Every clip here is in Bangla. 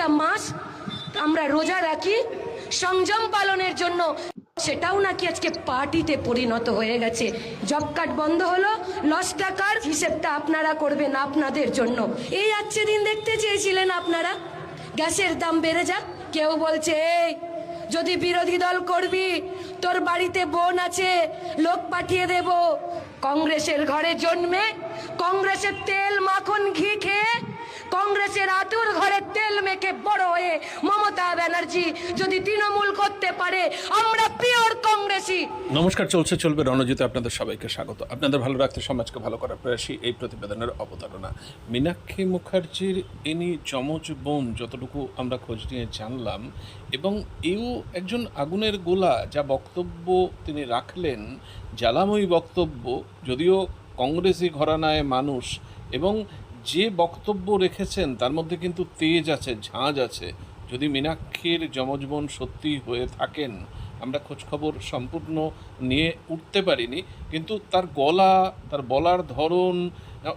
একটা মাস আমরা রোজা রাখি, সংযম পালনের জন্য। সেটাও নাকি আজকে পার্টিতে পরিণত হয়ে গেছে। জব কার্ড বন্ধ হলো, লস টাকার হিসেবটা আপনারা করবেন আপনাদের জন্য। এই আজকে দিন দেখতে চেয়েছিলেন আপনারা? গ্যাসের দাম বেড়ে যাক, কেউ বলছে, এই, যদি বিরোধী দল করবি, তোর বাড়িতে বোন আছে, লোক পাঠিয়ে দেব। কংগ্রেসের ঘরে জন্মে, কংগ্রেসের তেল, মাখন, ঘি খেয়ে কংগ্রেসের আতুর ঘরে তেল মেখে বড় হয়ে মমতা ব্যানার্জি যদি তৃণমূল করতে পারে, আমরা পিওর কংগ্রেসী। নমস্কার, চলছে, চলবে রণজিতে আপনাদের সবাইকে স্বাগত। আপনাদের ভালো রাখতে সমাজকে ভালো করার প্রয়াসী এই প্রতিবেদনের অবতারণা। মীনাক্ষী মুখার্জির ইনি যমজ বোন যতটুকু আমরা খোঁজ নিয়ে জানলাম, এবং এও একজন আগুনের গোলা যা বক্তব্য তিনি রাখলেন, জ্বালাময়ী বক্তব্য, যদিও কংগ্রেসি ঘরানায় মানুষ, এবং যে বক্তব্য রেখেছেন, তার মধ্যে কিন্তু তেজ আছে, ঝাঁজ আছে। যদি মীনাক্ষীর যমজ বোন সত্যি হয়ে থাকেন, আমরা খোঁজখবর সম্পূর্ণ নিয়ে উঠতে পারিনি, কিন্তু তার গলা, তার বলার ধরন,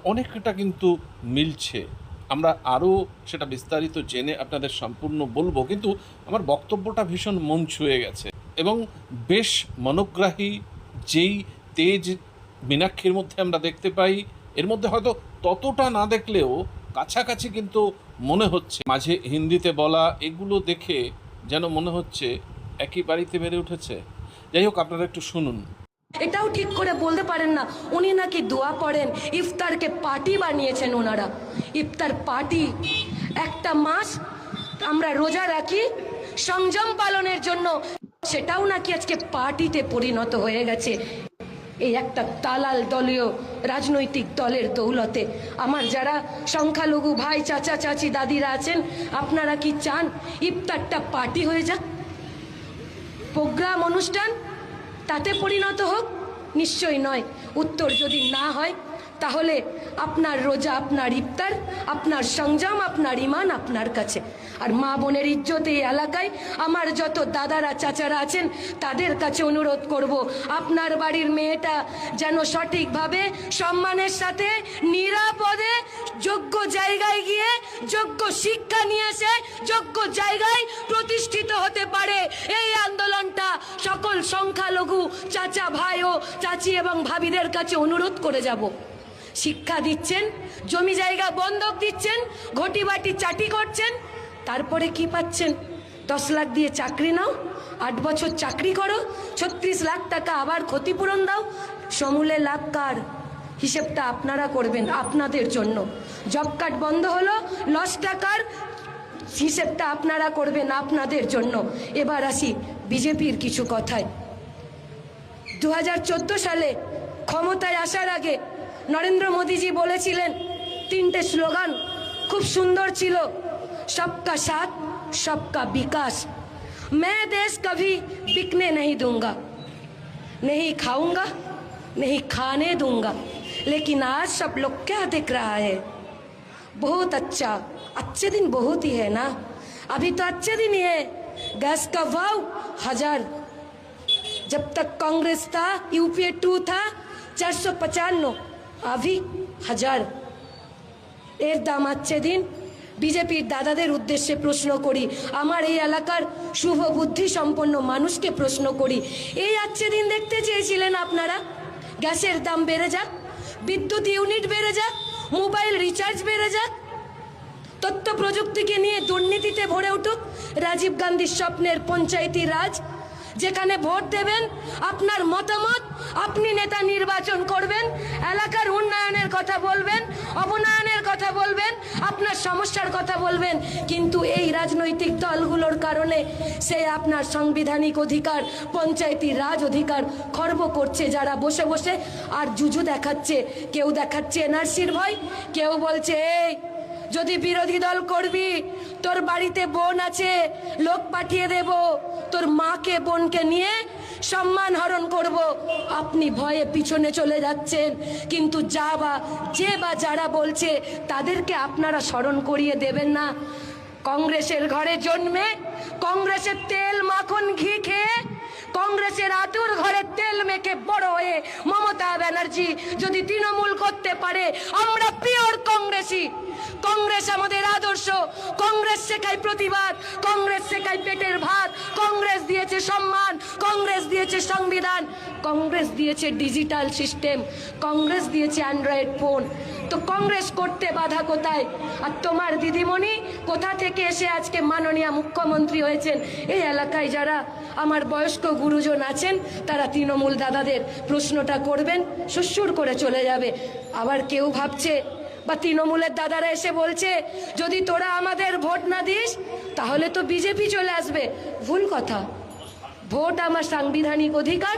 অনেকটা কিন্তু মিলছে। আমরা আরও সেটা বিস্তারিত জেনে আপনাদের সম্পূর্ণ বলব, কিন্তু আমার বক্তব্যটা ভীষণ মন ছুঁয়ে গেছে। এবং বেশ মনোগ্রাহী যেই তেজ মীনাক্ষীর মধ্যে আমরা দেখতে পাই, এর মধ্যে হয়তো ততটা না দেখলেও কাছাকাছি কিন্তু মনে হচ্ছে। মাঝে হিন্দিতে বলা এগুলো দেখে যেন মনে হচ্ছে একই বাড়িতে বেড়ে উঠেছে। যাই হোক, আপনারা একটু শুনুন। এটাও ঠিক করে বলতে পারেন না, উনি নাকি দোয়া পড়েন, ইফতারকে পার্টি বানিয়েছেন ওনারা। ইফতার পার্টি, একটা মাস আমরা রোজা রাখি, সংযম পালনের জন্য। সেটাও নাকি আজকে পার্টিতে পরিণত হয়ে গেছে। এই একটা দালাল দলীয় রাজনৈতিক দলের দৌলতে। আমার যারা সংখ্যালঘু ভাই, চাচা, চাচি, দাদিরা আছেন, আপনারা কি চান ইফতারটা পার্টি হয়ে যাক? প্রোগ্রাম, অনুষ্ঠান তাতে পরিণত হোক? নিশ্চয়ই নয়। উত্তর যদি না হয়, তাহলে আপনার রোজা, আপনার ইফতার, আপনার সংযম, আপনার ইমান আপনার কাছে। আর মা বোনের ইজ্জত এই এলাকায়। আমার যত দাদারা, চাচারা আছেন, তাদের কাছে অনুরোধ করব, আপনার বাড়ির মেয়েটা যেন সঠিকভাবে সম্মানের সাথে নিরাপদে যোগ্য জায়গায় গিয়ে যোগ্য শিক্ষা নিয়ে এসে যোগ্য জায়গায় প্রতিষ্ঠিত হতে পারে। এই আন্দোলনটা সকল সংখ্যালঘু চাচা ভাই ও চাচি এবং ভাবিদের কাছে অনুরোধ করে যাব। শিক্ষা দিচ্ছেন, জমি জায়গা বন্ধক দিচ্ছেন ঘটি বাটি চাটি করছেন তারপরে কি পাচ্ছেন? দশ লাখ দিয়ে চাকরি নাও, আট বছর চাকরি করো, ছত্রিশ লাখ টাকা আবার ক্ষতিপূরণ দাও। সমূলে লাভ কার? হিসেবটা আপনারা করবেন আপনাদের জন্য। জব কার্ড বন্ধ হলো, লস টাকার হিসেবটা আপনারা করবেন আপনাদের জন্য। এবার আসি বিজেপির কিছু কথায়। দু হাজার চোদ্দ সালে ক্ষমতায় আসার আগে নরেন্দ্র মোদীজি বলেছিলেন, তিনটে স্লোগান খুব সুন্দর ছিল। सबका साथ, सबका विकास। मैं देश कभी बिकने नहीं दूँगा। नहीं खाऊँगा, नहीं खाने दूँगा। लेकिन आज सब लोग क्या दिख रहा है? बहुत अच्छा अच्छे दिन बहुत ही है ना? अभी तो अच्छे दिन ही है। गैस का भाव हज़ार। जब तक कांग्रेस था यूपीए टू था, चार सौ पचानवे, अभी हज़ार। एक दाम अच्छे दिन বিজেপির দাদাদের উদ্দেশ্যে প্রশ্ন করি। আমার এই এলাকার শুভ বুদ্ধি সম্পন্ন মানুষকে প্রশ্ন করি। এই আচ্ছে দিন দেখতে চেয়েছিলেন আপনারা? গ্যাসের দাম বেড়ে যাক, বিদ্যুৎ ইউনিট বেড়ে যাক, মোবাইল রিচার্জ বেড়ে যাক, তথ্য প্রযুক্তিকে নিয়ে দুর্নীতিতে ভরে উঠুক, রাজীব গান্ধীর স্বপ্নের পঞ্চায়েতি রাজ যেখানে ভোট দেবেন, আপনার মতামত আপনি নেতা নির্বাচন করবেন, এলাকার উন্নয়নের কথা বলবেন, অবনয়নের কথা বলবেন, আপনার সমস্যার কথা বলবেন, কিন্তু এই রাজনৈতিক দলগুলোর কারণে সে আপনার সাংবিধানিক অধিকার, পঞ্চায়েতি রাজ অধিকার খর্ব করছে যারা বসে বসে। আর জুজু দেখাচ্ছে, কেউ দেখাচ্ছে এনআরসির ভয়, কেউ বলছে, এই যদি বিরোধী দল করবি, তোর বাড়িতে বোন আছে, লোক পাঠিয়ে দেব। তোর মাকে, বোনকে নিয়ে সম্মান হরণ করব। আপনি ভয়ে পিছনে চলে যাচ্ছেন, কিন্তু যা বা, যে বা যারা বলছে, তাদেরকে আপনারা স্মরণ করিয়ে দেবেন না। কংগ্রেসের ঘরে জন্মে, কংগ্রেসের তেল মাখন ঘি খেয়ে কংগ্রেসের আতুর ঘরে তেল মেখে বড় হয়ে মমতা ব্যানার্জি যদি তৃণমূল করতে পারে, আমরা পিওর কংগ্রেসী কংগ্রেস আমাদের আদর্শ, কংগ্রেস শেখায় প্রতিবাদ, কংগ্রেস শেখায় পেটের ভাত, কংগ্রেস দিয়েছে সম্মান, কংগ্রেস দিয়েছে সংবিধান, কংগ্রেস দিয়েছে ডিজিটাল সিস্টেম, কংগ্রেস দিয়েছে অ্যান্ড্রয়েড ফোন। তো কংগ্রেস করতে বাধা কোথায়? আর তোমার দিদিমণি কোথা থেকে এসে আজকে মাননীয় মুখ্যমন্ত্রী হয়েছেন? এই এলাকায় যারা আমার বয়স্ক গুরুজন আছেন, তারা তৃণমূল দাদাদের প্রশ্নটা করবেন, সুসুর করে চলে যাবে। আবার কেউ ভাবছে, বা তৃণমূলের দাদারা এসে বলছে, যদি তোরা আমাদের ভোট না দিস, তাহলে তো বিজেপি চলে আসবে। ভুল কথা। ভোট আমার সাংবিধানিক অধিকার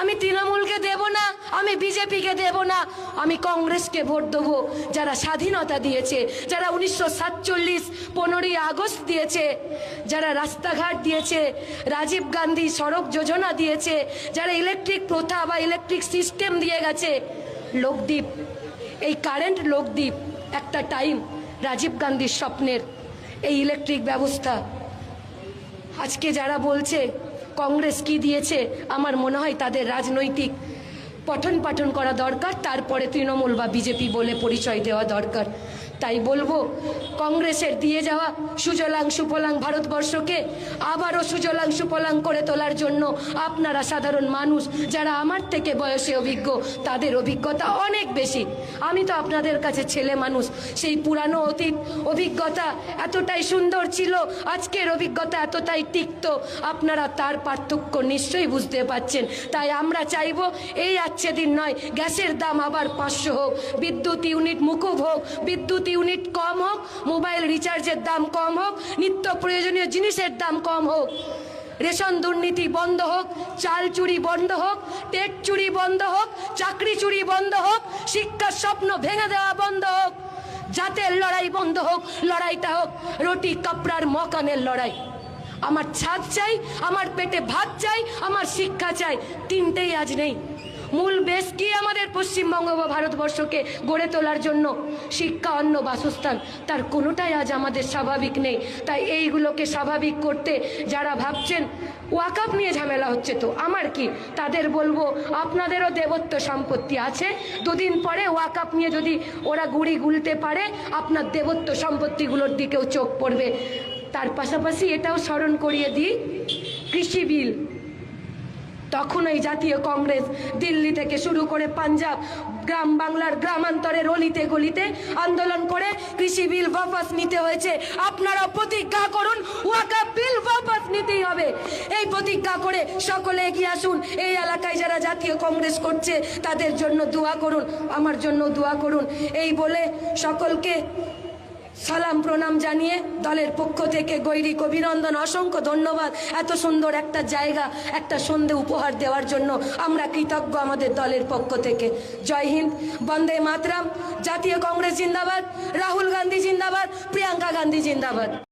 আমি তৃণমূলকে দেব না, আমি বিজেপিকে দেব না, আমি কংগ্রেসকে ভোট দেবো। যারা স্বাধীনতা দিয়েছে, যারা উনিশশো সাতচল্লিশ পনেরোই আগস্ট দিয়েছে, যারা রাস্তাঘাট দিয়েছে, রাজীব গান্ধী সড়ক যোজনা দিয়েছে, যারা ইলেকট্রিক প্রথা বা ইলেকট্রিক সিস্টেম দিয়ে গেছে লোকদ্বীপ এই কারেন্ট লোকদ্বীপ একটা টাইম রাজীব গান্ধীর স্বপ্নের এই ইলেকট্রিক ব্যবস্থা। আজকে যারা বলছে কংগ্রেস কি দিয়েছে? আমার মনে হয় তাদের রাজনৈতিক পঠন পাঠন করা দরকার, তারপরে তৃণমূল বা বিজেপি বলে পরিচয় দেওয়া দরকার। তাই বলব, কংগ্রেসের দিয়ে যাওয়া সুজলাং সুফলাং ভারতবর্ষকে আবারও সুজলাং সুফলাং করে তোলার জন্য আপনারা সাধারণ মানুষ, যারা আমার থেকে বয়সে অভিজ্ঞ, তাদের অভিজ্ঞতা অনেক বেশি। আমি তো আপনাদের কাছে ছেলে মানুষ, সেই পুরানো অতীত, অভিজ্ঞতা এতটাই সুন্দর ছিল, আজকের অভিজ্ঞতা এতটাই তিক্ত, আপনারা তার পার্থক্য নিশ্চয়ই বুঝতে পাচ্ছেন তাই আমরা চাইব, এই আচ্ছে দিন নয়, গ্যাসের দাম আবার পাঁচশো হোক, বিদ্যুৎ ইউনিট মুকুব হোক, বিদ্যুৎ ইউনিট কম হোক, মোবাইল রিচার্জের দাম কম হোক, নিত্য প্রয়োজনীয় জিনিসের দাম কম হোক। রেশন দুর্নীতি বন্ধ হোক, চাল চুরি বন্ধ হোক, টেট চুরি বন্ধ হোক, চাকরি চুরি বন্ধ হোক, শিক্ষার স্বপ্ন ভেঙে দেওয়া বন্ধ হোক, জাতের লড়াই বন্ধ হোক, লড়াইটা হোক, রুটি কাপড়ার মকানের লড়াই। আমার ছাদ চাই, আমার পেটে ভাত চাই, আমার শিক্ষা চাই, তিনটেই আজ নেই। মূল বেশ কি আমাদের পশ্চিমবঙ্গ বা ভারতবর্ষকে গড়ে তোলার জন্য? শিক্ষা, অন্ন, বাসস্থান, তার কোনোটাই আজ আমাদের স্বাভাবিক নেই। তাই এইগুলোকে স্বাভাবিক করতে যারা ভাবছেন ওয়াকাপ নিয়ে ঝামেলা হচ্ছে তো, আমার কি? তাদের বলব, আপনাদেরও দেবত্ব সম্পত্তি আছে। দুদিন পরে ওয়াকাপ নিয়ে যদি ওরা গুড়ি গুলতে পারে, আপনার দেবত্ব সম্পত্তিগুলোর দিকেও চোখ পড়বে। তার পাশাপাশি এটাও স্মরণ করিয়ে দিই, কৃষি বিল। তখন ওই জাতীয় কংগ্রেস দিল্লি থেকে শুরু করে পাঞ্জাব, গ্রাম বাংলার গ্রামান্তরের অলিতে গলিতে আন্দোলন করে কৃষি বিল বাপাস নিতে হয়েছে। আপনারা প্রতিজ্ঞা করুন, ওয়াকা বিল বাপাস নিতেই হবে। এই প্রতিজ্ঞা করে সকলে এগিয়ে আসুন। এই এলাকায় যারা জাতীয় কংগ্রেস করছে, তাদের জন্য দোয়া করুন, আমার জন্য দোয়া করুন। এই বলে সকলকে সালাম প্রণাম জানিয়ে দলের পক্ষ থেকে গৈরিক অভিনন্দন অসংখ্য ধন্যবাদ। এত সুন্দর একটা জায়গা, একটা সন্ধে উপহার দেওয়ার জন্য আমরা কৃতজ্ঞ আমাদের দলের পক্ষ থেকে। জয় হিন্দ, বন্দে মাতরাম, জাতীয় কংগ্রেস জিন্দাবাদ, রাহুল গান্ধী জিন্দাবাদ, প্রিয়াঙ্কা গান্ধী জিন্দাবাদ।